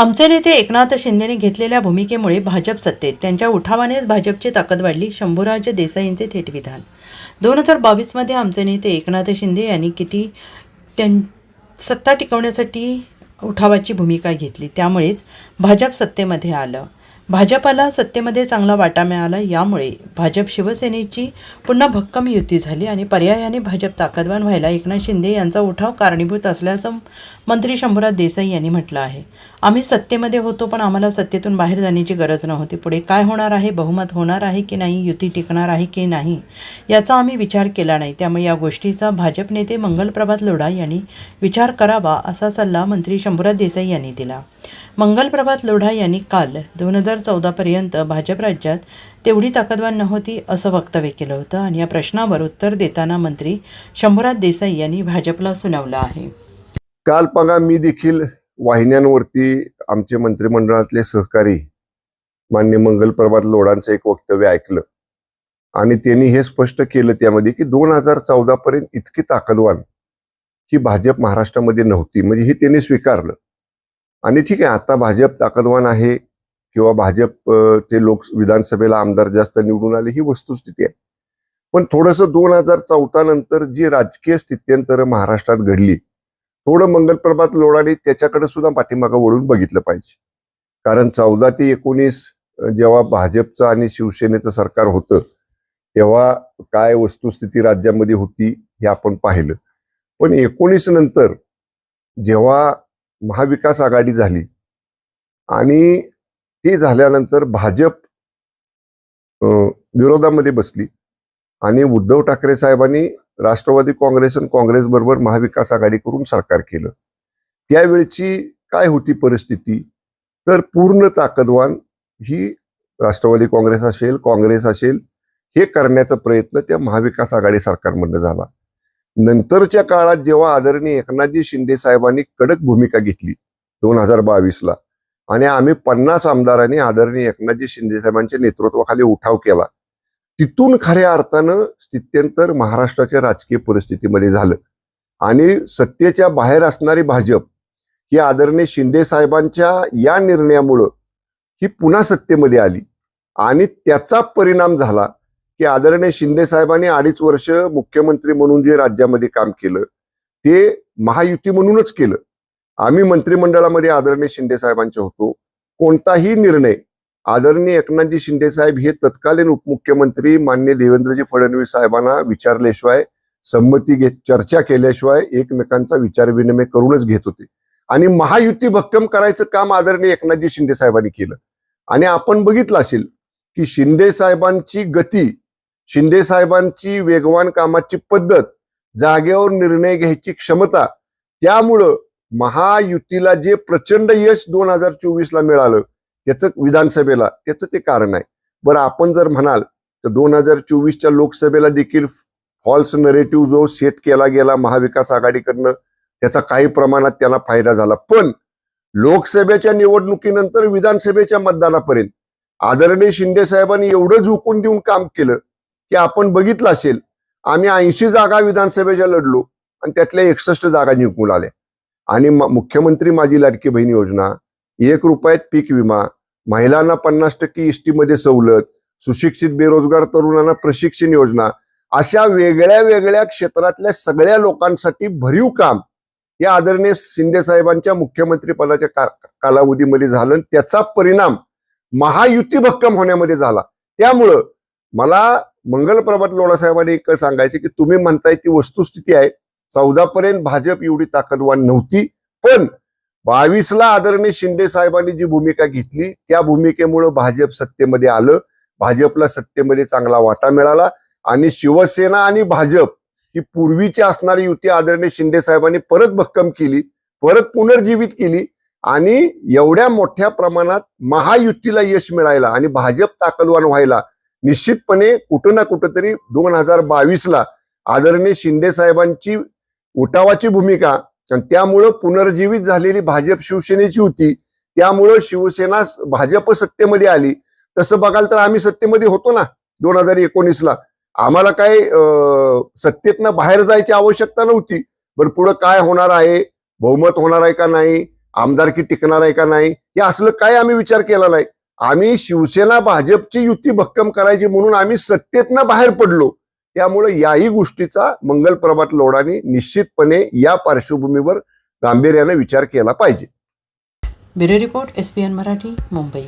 आमचे नेते एकनाथ शिंदेने घेतलेल्या भूमिकेमुळे भाजप सत्तेत. त्यांच्या उठावानेच भाजपची ताकद वाढली शंभूराज देसाईंचे थेट विधान. दोन हजार बावीसमध्ये आमचे नेते एकनाथ शिंदे यांनी किती त्यां सत्ता टिकवण्यासाठी उठावाची भूमिका घेतली त्यामुळेच भाजप सत्तेमध्ये आलं. भाजपाला सत्तेमध्ये चांगला वाटा मिळाला. यामुळे भाजप शिवसेनेची पुन्हा भक्कम युती झाली आणि पर्यायाने भाजप ताकदवान व्हायला एकनाथ शिंदे यांचा उठाव कारणीभूत असल्याचं मंत्री शंभूराज देसाई यांनी म्हटलं आहे. आम्ही सत्तेमध्ये होतो पण आम्हाला सत्तेतून बाहेर जाण्याची गरज नव्हती. पुढे काय होणार आहे? बहुमत होणार आहे की नाही? युती टिकणार आहे की नाही? याचा आम्ही विचार केला नाही. त्यामुळे या गोष्टीचा भाजप नेते मंगलप्रभात लोढा यांनी विचार करावा असा सल्ला मंत्री शंभूराज देसाई यांनी दिला. मंगलप्रभात लोढा यांनी काल दोन हजार चौदापर्यंत भाजप राज्यात तेवढी ताकदवान नव्हती असं वक्तव्य केलं होतं आणि या प्रश्नावर उत्तर देताना मंत्री शंभूराज देसाई यांनी भाजपला सुनावलं आहे. काल बघा मी देखील वाहिन्यांवरती आमचे मंत्रिमंडळातले सहकारी मान्य मंगल प्रभात लोढांचं एक वक्तव्य ऐकलं. आणि त्यांनी हे स्पष्ट केलं त्यामध्ये की दोन हजार चौदापर्यंत इतकी ताकदवान ही भाजप महाराष्ट्रामध्ये नव्हती. म्हणजे हे त्यांनी स्वीकारलं. आणि ठीक आहे आता भाजप ताकदवान आहे किंवा भाजपचे लोक विधानसभेला आमदार जास्त निवडून आले ही वस्तुस्थिती आहे. पण थोडंसं दोन हजार चौदा नंतर जी राजकीय स्थित्यंतर महाराष्ट्रात घडली थोडं मंगलप्रभात लोडाने त्याच्याकडे सुद्धा पाठीमागं वळून बघितलं पाहिजे. कारण चौदा ते एकोणीस जेव्हा भाजपचं आणि शिवसेनेचं सरकार होतं तेव्हा काय वस्तुस्थिती राज्यामध्ये होती हे आपण पाहिलं. पण एकोणीस नंतर जेव्हा महाविकास आघाडी झाली. आणि ती झाल्यानंतर भाजप अं, विरोधामध्ये बसली. आणि उद्धव ठाकरे साहेबांनी राष्ट्रवादी काँग्रेस आणि काँग्रेस बरोबर महाविकास आघाडी करून सरकार केलं. त्यावेळची काय होती परिस्थिती? तर पूर्ण ताकदवान ही राष्ट्रवादी काँग्रेस असेल काँग्रेस असेल हे करण्याचा प्रयत्न त्या महाविकास आघाडी सरकारमधनं झाला. नंतरच्या काळात जेव्हा आदरणीय एकनाथजी शिंदे साहेबांनी कडक भूमिका घेतली दोन हजार बावीसला आणि आम्ही पन्नास आमदारांनी आदरणीय एकनाथजी शिंदे साहेबांच्या नेतृत्वाखाली उठाव केला तिथून खऱ्या अर्थानं स्थित्यंतर महाराष्ट्राच्या राजकीय परिस्थितीमध्ये झालं. आणि सत्तेच्या बाहेर असणारी भाजप ही आदरणीय शिंदे साहेबांच्या या निर्णयामुळं ही पुन्हा सत्तेमध्ये आली आणि त्याचा परिणाम झाला की आदरणीय शिंदे साहेबांनी अडीच वर्ष मुख्यमंत्री म्हणून जे राज्यामध्ये काम केलं ते महायुती म्हणूनच केलं. आम्ही मंत्रिमंडळामध्ये आदरणीय शिंदे साहेबांचे होतो. कोणताही निर्णय आदरणीय एकनाथजी शिंदे साहेब हे तत्कालीन उपमुख्यमंत्री मान्य देवेंद्रजी फडणवीस साहेबांना विचारल्याशिवाय संमती घेत चर्चा केल्याशिवाय एकमेकांचा विचारविनिमय करूनच घेत होते. आणि महायुती भक्कम करायचं काम आदरणीय एकनाथजी शिंदे साहेबांनी केलं. आणि आपण बघितलं असेल की शिंदे साहेबांची गती शिंदे साहेबांची वेगवान कामाची पद्धत जागेवर निर्णय घ्यायची क्षमता त्यामुळं महायुतीला जे प्रचंड यश दोन हजार चोवीसला मिळालं त्याचं विधानसभेला त्याचं ते कारण आहे. बरं आपण जर म्हणाल तर दोन हजार चोवीसच्या लोकसभेला देखील फॉल्स नरेटिव्ह जो सेट केला गेला महाविकास आघाडीकडनं त्याचा काही प्रमाणात त्याला फायदा झाला. पण लोकसभेच्या निवडणुकीनंतर विधानसभेच्या मतदानापर्यंत आदरणीय शिंदे साहेबांनी एवढं झोकून देऊन काम केलं की आपण बघितलं असेल आम्ही ऐंशी जागा विधानसभेच्या लढलो आणि त्यातल्या एकसष्ट जागा जिंकून आल्या. आणि मुख्यमंत्री माझी लाडकी बहीण योजना एक रुपयात पीक विमा महिलांना पन्नास टक्के इष्टी मध्ये सवलत सुशिक्षित बेरोजगार तरुणांना प्रशिक्षण योजना अशा वेगळ्या वेगळ्या क्षेत्रातल्या सगळ्या लोकांसाठी भरीव काम या आदरणीय शिंदे साहेबांच्या मुख्यमंत्रीपदाच्या का- कालावधीमध्ये झालं आणि त्याचा परिणाम महायुती भक्कम होण्यामध्ये झाला. त्यामुळं मला मंगलप्रभात लोढा साहेबांनी एक सांगायचे की तुम्ही म्हणताय ती वस्तुस्थिती आहे. चौदा पर्यंत भाजप एवढी ताकदवान नव्हती. पण बावीसला आदरणीय शिंदे साहेबांनी जी भूमिका घेतली त्या भूमिकेमुळं भाजप सत्तेमध्ये आलं. भाजपला सत्तेमध्ये चांगला वाटा मिळाला. आणि शिवसेना आणि भाजप ही पूर्वीची असणारी युती आदरणीय शिंदे साहेबांनी परत भक्कम केली परत पुनर्जीवित केली. आणि एवढ्या मोठ्या प्रमाणात महायुतीला यश मिळायला आणि भाजप ताकदवान व्हायला निश्चितपणे कुठं ना कुठंतरी दोन हजार बावीसला आदरणीय शिंदे साहेबांची उठावाची भूमिका आणि त्यामुळं पुनर्जीवित झालेली भाजप शिवसेनेची होती त्यामुळं शिवसेना भाजप सत्तेमध्ये आली. तसं बघाल तर आम्ही सत्तेमध्ये होतो ना दोन हजार एकोणीसला. आम्हाला काय सत्तेतनं बाहेर जायची आवश्यकता नव्हती. बरं पुढं काय होणार आहे? बहुमत होणार आहे का नाही? आमदारकी टिकणार आहे का नाही? हे असलं काय आम्ही विचार केला नाही. आम्ही शिवसेना भाजपची युती भक्कम करायची म्हणून आम्ही सत्तेतनं बाहेर पडलो. त्यामुळे याही गोष्टीचा मंगल प्रभात लोढांनी निश्चितपणे या पार्श्वभूमीवर गांभीर्याने विचार केला पाहिजे. Bureau report S Marathi Mumbai.